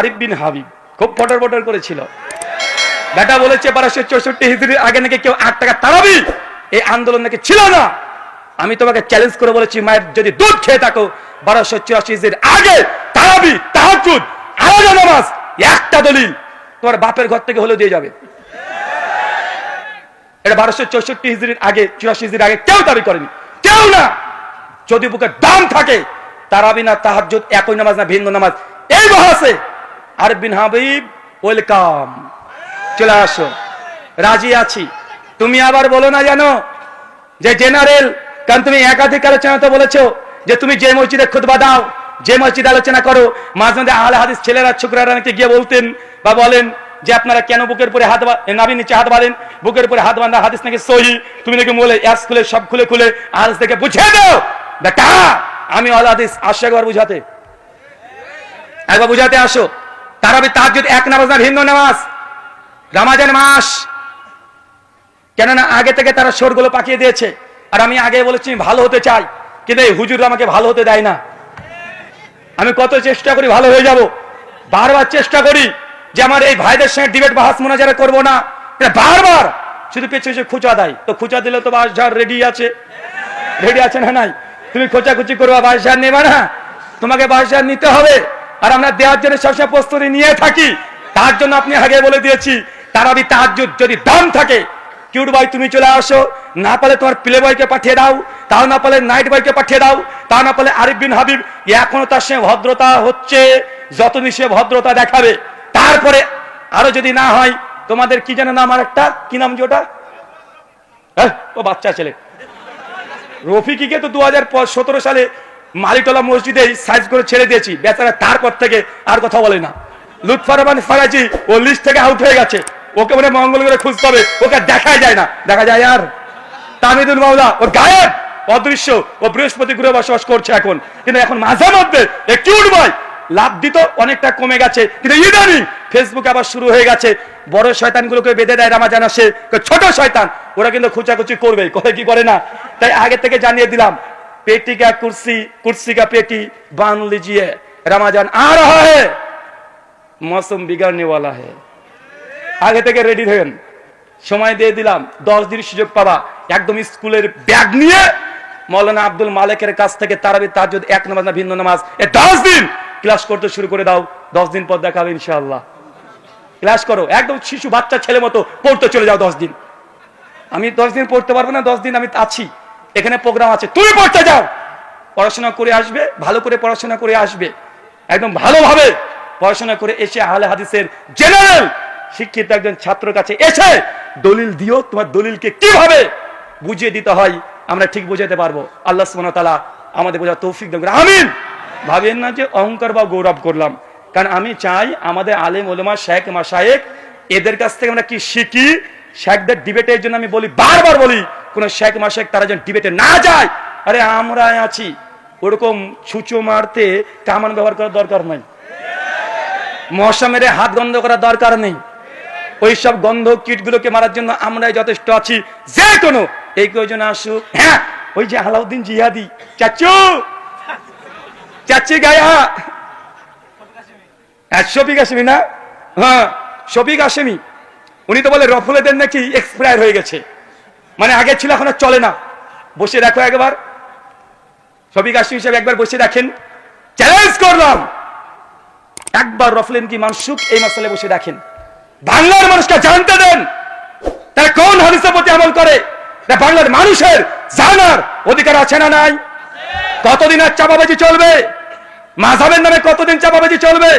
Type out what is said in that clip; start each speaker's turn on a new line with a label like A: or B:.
A: আরিফ বিন হাবিব খুব ফটর ফটর করেছিল। বেটা বলেছে, বারোশো চৌষট্টি হিজড়ির আগে নাকি কেউ আট টাকা তারাবি? এই আন্দোলন নাকি ছিল না? আমি তোমাকে চ্যালেঞ্জ করে বলেছি, মায়ের যদি দুধ খেয়ে থাকো, বারোশো চুরাশি হিজড়ির আগে তারাবি তাহাজুদ আলাদা নামাজ, একটা দলিল, তোমার বাপের ঘর থেকে হলেও দিয়ে যাবে। এটা বারোশো চৌষট্টি হিজড়ির আগে, চুরাশি হিজড়ির আগে কেউ দাবি করেনি। কেউ না। যদি বুকে দাম থাকে, তারাবি না তাহাজ্জুদ, একই নামাজ না ভিন্ন নামাজ, এই বহাসে আর বিন হাবিব, ওয়েলকাম। চলে আসো। রাজি আছি। তুমি আবার বলো না জানো যে জেনারেল, কারণ তুমি একাধিক আলোচনাতে বলেছ যে তুমি যে মসজিদে খুতবা দাও, যে মসজিদে আলোচনা করো, মাঝে মাঝে আহলে হাদিস ছেলেরা, ছোকরারা নাকি গিয়ে বলতেন বা বলেন যে আপনারা কেন বুকের উপরে হাত বা- নাভির নিচে হাত বাঁধেন? বুকের উপরে হাত বাঁধা হাদিস নাকি সহি? তুমি নাকি বলে অ্যাস খুলে, সব খুলে খুলে হাদিস থেকে বুঝিয়ে দাও। বেটা, আমি আল হাদিস, আসো একবার বুঝাতে। একবার বুঝাতে আসো। তারাবি তাহাজ্জুদ, এক নামাজ না ভিন্ন নামাজ। রামাজান মাস। কেননা আগে থেকে তারা সোরগুলো পাকিয়ে দিয়েছে। আর আমি আগে বলেছি ভালো হতে চাই। কিন্তু এই হুজুর আমাকে ভালো হতে দেয় না। আমি কত চেষ্টা করি, ভালো হয়ে যাব। বারবার চেষ্টা করি যে আমার এই ভাইদের সঙ্গে ডিবেট বাহাস মোনাজারা করব না। বারবার শুধু পেছনে পেছনে খুচা দেয়। তো খুচা দিলে তো বাস ঝাড় রেডি আছে। রেডি আছে না নাই? তুমি খোঁচাখুচি করবা, বাস ঝাড় নেবা না। তোমাকে বাস ঝাড় নিতে হবে। আর আমরা দেওয়ার জন্য সবসময় প্রস্তুতি নিয়ে থাকি। তার জন্য আপনি আগে বলে দিয়েছি তার তারাবি তার যদি দাম থাকে, কিউট ভাই তুমি চলে আসো, না পালে তোমার প্লে বয়কে পাঠিয়ে দাও, তাও না পালে নাইট বয়কে পাঠিয়ে দাও, তাও না পালে আরিফ বিন হাবিব এখনও তার সঙ্গে ভদ্রতা হচ্ছে, যতদিন সে ভদ্রতা দেখাবে। তারপরে আরও যদি না হয়, তোমাদের কি যেন নাম আর একটা কি নাম যে ওটা? ও বাচ্চা ছেলে। রফিকিকে তো দু সালে মালিটলা মসজিদে সাইজ করে ছেড়ে দিয়েছি। বেচারা তারপর থেকে আর কথা বলে না। লুৎফা রহমান ফারাজি, ও লিস্ট থেকে আউট হয়ে গেছে। ওকে মনে মঙ্গল করে খুঁজতে হবে। ওকে দেখাই যায় না। দেখা যায় আর। তামিদুল মাওলা, ওর গায়েব অদৃশ্য। ও বৃহস্পতি গ্রহে বসবাস করছে এখন। কিন্তু এখন মাঝে মধ্যে একটু উঠবাই লাভ দিত অনেকটা কমে গেছে। কিন্তু ইদানিং ফেসবুক আবার শুরু হয়ে গেছে। বড় শয়তানগুলোকে বেঁধে দেয় রামাজান আসে। ছোট শয়তান, ওরা কিন্তু খুচাখুচি করবে করে কি করে না? তাই আগে থেকে জানিয়ে দিলাম पेटी का कुर्सी कुर्सी का पेटी बांध लीजिए रमाजान आ रहा है मौसम बिगड़ने वाला है আগে থেকে রেডি থাকেন সময় দিয়ে দিলাম দশ দিন সুযোগ পাবা একদম স্কুলের ব্যাগ নিয়ে মৌলানা আব্দুল মালিকের কাছ থেকে তারাবি তাজুদ এক নামাজ না ভিন্ন নামাজ এ দশ দিন ক্লাস করতে শুরু করে দাও দশ দিন পর দেখাবে ইনশাআল্লাহ ক্লাস করো একদম শিশু বাচ্চা ছেলে মতো পড়তে চলে যাও দশ দিন আমি দশ দিন পড়তে পারবো না দশ দিন আমি আছি এখানে প্রোগ্রাম আছে। তুমি পড়তে যাও। পড়াশোনা করে আসবে, ভালো করে পড়াশোনা করে আসবে। একদম ভালোভাবে পড়াশোনা করে এসে আহলে হাদিসের জেনারেল শিক্ষিত একজন ছাত্র কাছে এসে দলিল দিও, তোমার দলিলকে কীভাবে বুঝিয়ে দিতে হয়, আমরা ঠিক বুঝাতে পারব। আল্লাহ তাআলা আমাদের বোঝা তৌফিক আমিন। ভাবেন না যে অহংকার বা গৌরব করলাম। কারণ আমি চাই আমাদের আলেম, ওলেমা, শেখ মা মাসায়েক এদের কাছ থেকে আমরা কি শিখি? শেখদের ডিবেটের জন্য আমি বলি, বারবার বলি কোন শেখ মাসেক তারা যেন ডিবেটে না যায়। আরে আমরা আছি। ওরকম ছুচো মারতে কামান ব্যবহার করার দরকার নাই। মশা মেরে হাত গন্ধ করার দরকার নেই। ওই সব গন্ধ কীটগুলোকে মারার জন্য আমরাই যথেষ্ট আছি। যে কোনো। এই কয়জন আসুক হ্যাঁ ওই যে আলাউদ্দিন জিহাদি। চাচু! চাচি গায়া। হ্যাঁ শফিক আসেমি না? হ্যাঁ শফিক আসেমি উনি তো বলে রফুলেদের নাকি এক্সপায়ার হয়ে গেছে। মানে আগে ছিল, এখন আর চলে না। বসে রাখো একবার। শফিক আসিম হিসেবে একবার বসে রাখেন চ্যালেঞ্জ করলাম। একবার রফলেন কি মানসুক? এই মশালে বসে রাখেন বাংলার মানুষকে জানতে দেন। তারা কোন হাদিসের প্রতি আমল করে? বাংলার মানুষের জানার অধিকার আছে না নাই? কতদিন আর চাপাবাজি চলবে? মাঝাবের নামে কতদিন চাপাবাজি চলবে?